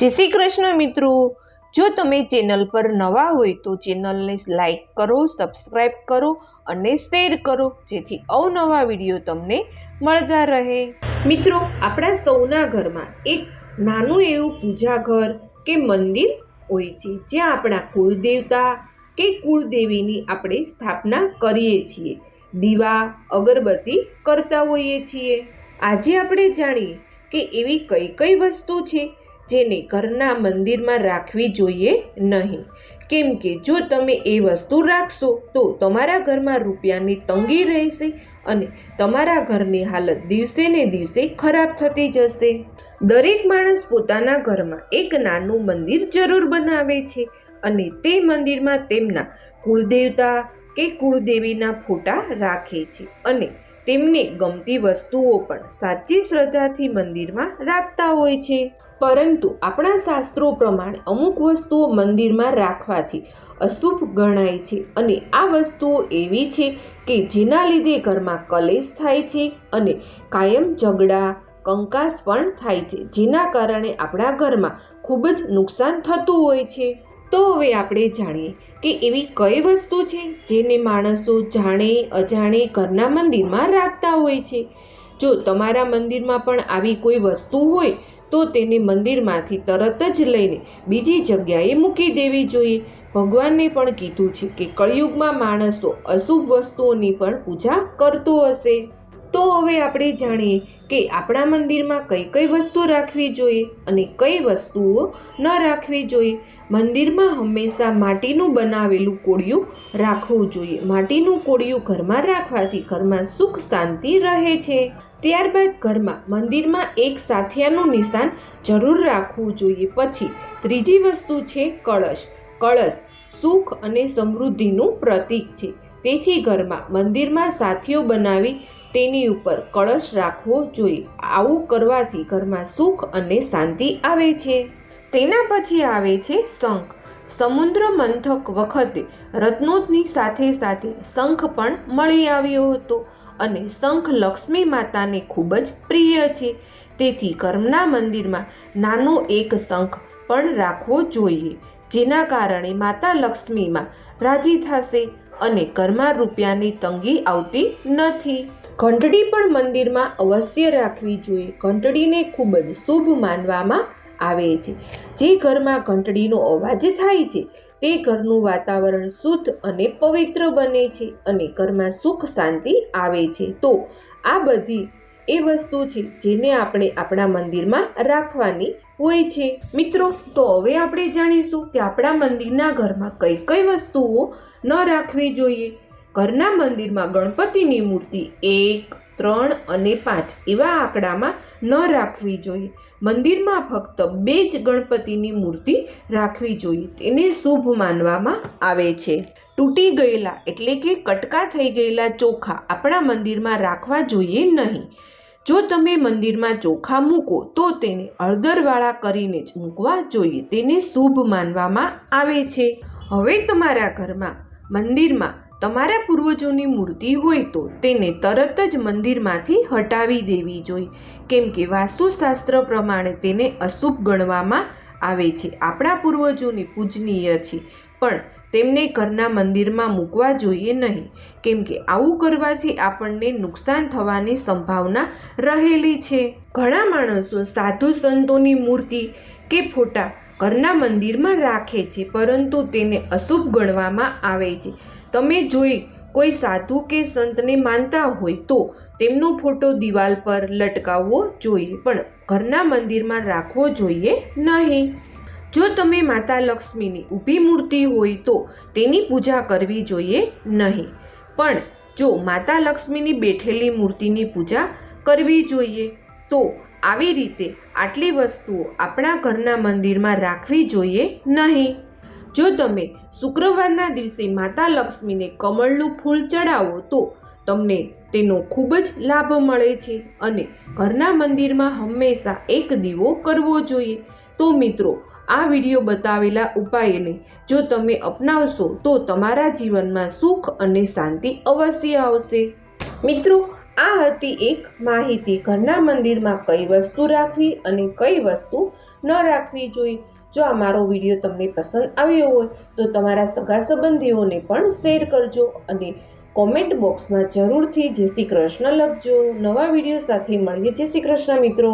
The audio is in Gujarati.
જય શ્રી કૃષ્ણ મિત્રો. જો તમે ચેનલ પર નવા હોય તો ચેનલને લાઈક કરો સબસ્ક્રાઈબ કરો અને શેર કરો, જેથી અવનવા વીડિયો તમને મળતા રહે. મિત્રો, આપણા સૌના ઘરમાં એક નાનું એવું પૂજા ઘર કે મંદિર હોય છે, જ્યાં આપણા કુળદેવતા કે કુળદેવીની આપણે સ્થાપના કરીએ છીએ. દીવા, અગરબત્તી કરતા હોઈએ છીએ. આજે આપણે જાણીએ કે એવી કઈ કઈ વસ્તુ છે જેને ઘરના મંદિરમાં રાખવી જોઈએ નહીં. કેમ કે જો તમે એ વસ્તુ રાખશો, તો તમારા ઘરમાં રૂપિયાની તંગી રહેશે અને તમારા ઘરની હાલત દિવસે ને દિવસે ખરાબ થતી જશે. દરેક માણસ પોતાના ઘરમાં એક નાનું મંદિર જરૂર બનાવે છે અને તે મંદિરમાં તેમના કુળદેવતા કે કુળદેવીના ફોટા રાખે છે અને તેમને ગમતી વસ્તુઓ પણ સાચી શ્રદ્ધાથી મંદિરમાં રાખતા હોય છે. પરંતુ આપણા શાસ્ત્રો પ્રમાણે અમુક વસ્તુઓ મંદિરમાં રાખવાથી અશુભ ગણાય છે અને આ વસ્તુઓ એવી છે કે જેના લીધે ઘરમાં કલેશ થાય છે અને કાયમ ઝઘડા, કંકાસ પણ થાય છે. જેના કારણે આપણા ઘરમાં ખૂબ જ નુકસાન થતું હોય છે. તો હવે આપણે જાણીએ કે એવી કઈ વસ્તુ છે જેને માણસો જાણે, અજાણે ઘરના મંદિરમાં રાખતા હોય છે. જો તમારા મંદિરમાં પણ આવી કોઈ વસ્તુ હોય તો તેને મંદિરમાંથી તરત જ લઈને બીજી જગ્યાએ મૂકી દેવી જોઈએ. ભગવાનને પણ કીધું છે કે કળિયુગમાં માણસો અશુભ વસ્તુઓની પણ પૂજા કરતો હશે. તો હવે આપણે જાણીએ કે આપણા મંદિરમાં કઈ કઈ વસ્તુ રાખવી જોઈએ અને કઈ વસ્તુઓ ન રાખવી જોઈએ. મંદિરમાં હંમેશા માટીનું બનાવેલું કોળિયું રાખવું જોઈએ. માટીનું કોળિયું ઘરમાં રાખવાથી ઘરમાં સુખ શાંતિ રહે છે. ત્યારબાદ ઘરમાં મંદિરમાં એક સાથિયાનું નિશાન જરૂર રાખવું જોઈએ. પછી ત્રીજી વસ્તુ છે કળશ. કળશ સુખ અને સમૃદ્ધિનું પ્રતીક છે. તેથી ઘરમાં મંદિરમાં સાથીઓ બનાવી તેની ઉપર કળશ રાખવો જોઈએ. આવું કરવાથી ઘરમાં સુખ અને શાંતિ આવે છે. તેના પછી આવે છે શંખ. સમુદ્ર મંથક વખતે રત્નોની સાથે સાથે શંખ પણ મળી આવ્યો હતો. અને શંખ લક્ષ્મી માતાને ખૂબ જ પ્રિય છે. તેથી કર્મના મંદિરમાં નાનો એક શંખ પણ રાખવો જોઈએ, જેના કારણે માતા લક્ષ્મીમાં રાજી થશે અને કર્મા રૂપિયાની તંગી આવતી નથી. ઘંટડી પણ મંદિરમાં અવશ્ય રાખવી જોઈએ. ઘંટડીને ખૂબ જ શુભ માનવામાં આવે છે. જે ઘરમાં ઘંટડીનો અવાજ થાય છે, તે ઘરનું વાતાવરણ શુદ્ધ અને પવિત્ર બને છે અને ઘરમાં સુખ શાંતિ આવે છે. તો આ બધી એ વસ્તુ છે જેને આપણે આપણા મંદિરમાં રાખવાની હોય છે. મિત્રો, તો હવે આપણે જાણીશું કે આપણા મંદિરના ઘરમાં કઈ કઈ વસ્તુઓ ન રાખવી જોઈએ. ઘરના મંદિરમાં ગણપતિની મૂર્તિ એક, ત્રણ અને પાંચ એવા આંકડામાં ન રાખવી જોઈએ. મંદિરમાં ફક્ત બે જ ગણપતિની મૂર્તિ રાખવી જોઈએ, તેને શુભ માનવામાં આવે છે. તૂટી ગયેલા એટલે કે કટકા થઈ ગયેલા ચોખા આપણા મંદિરમાં રાખવા જોઈએ નહીં. જો તમે મંદિરમાં ચોખા મૂકો, તો તેને હળદરવાળા કરીને જ મૂકવા જોઈએ, તેને શુભ માનવામાં આવે છે. હવે તમારા ઘરમાં મંદિરમાં તમારા પૂર્વજોની મૂર્તિ હોય તો તેને તરત જ મંદિરમાંથી હટાવી દેવી જોઈએ કેમ કે વાસ્તુશાસ્ત્ર પ્રમાણે તેને અશુભ ગણવામાં આવે છે. આપણા પૂર્વજોની પૂજનીય છે, પણ તેમને ઘરના મંદિરમાં મૂકવા જોઈએ નહીં. કેમ કે આવું કરવાથી આપણને નુકસાન થવાની સંભાવના રહેલી છે. ઘણા માણસો સાધુ સંતોની મૂર્તિ કે ફોટા ઘરના મંદિરમાં રાખે છે, પરંતુ તેને અશુભ ગણવામાં આવે છે. તમે જોઈ, કોઈ સાધુ કે સંતને માનતા હોય તો તેમનો ફોટો દિવાલ પર લટકાવવો જોઈએ, પણ ઘરના મંદિરમાં રાખવો જોઈએ નહીં. જો તમે માતા લક્ષ્મીની ઊભી મૂર્તિ હોય તો તેની પૂજા કરવી જોઈએ નહીં. પણ જો માતા લક્ષ્મીની બેઠેલી મૂર્તિની પૂજા કરવી જોઈએ, તો આવી રીતે આટલી વસ્તુઓ આપણા ઘરના મંદિરમાં રાખવી જોઈએ નહીં. જો તમે શુક્રવારના દિવસે માતા લક્ષ્મીને કમળનું ફૂલ ચડાવો તો તમને તેનો ખૂબ જ લાભ મળે છે અને ઘરના મંદિરમાં હંમેશા એક દીવો કરવો જોઈએ. તો મિત્રો, આ વીડિયો બતાવેલા ઉપાયને જો તમે અપનાવશો તો તમારા જીવનમાં સુખ અને શાંતિ અવશ્ય આવશે. મિત્રો આ હતી એક માહિતી. ઘરના મંદિરમાં કઈ વસ્તુ રાખવી અને કઈ વસ્તુ ન રાખવી જોઈએ જો આ મારો વીડિયો તમને પસંદ આવ્યો હોય, તો તમારા સગા સંબંધીઓને પણ શેર કરજો અને કોમેન્ટ બોક્સમાં જરૂરથી જય શ્રી કૃષ્ણ લખજો. નવા વીડિયો સાથે મળીએ. જય શ્રી કૃષ્ણ મિત્રો.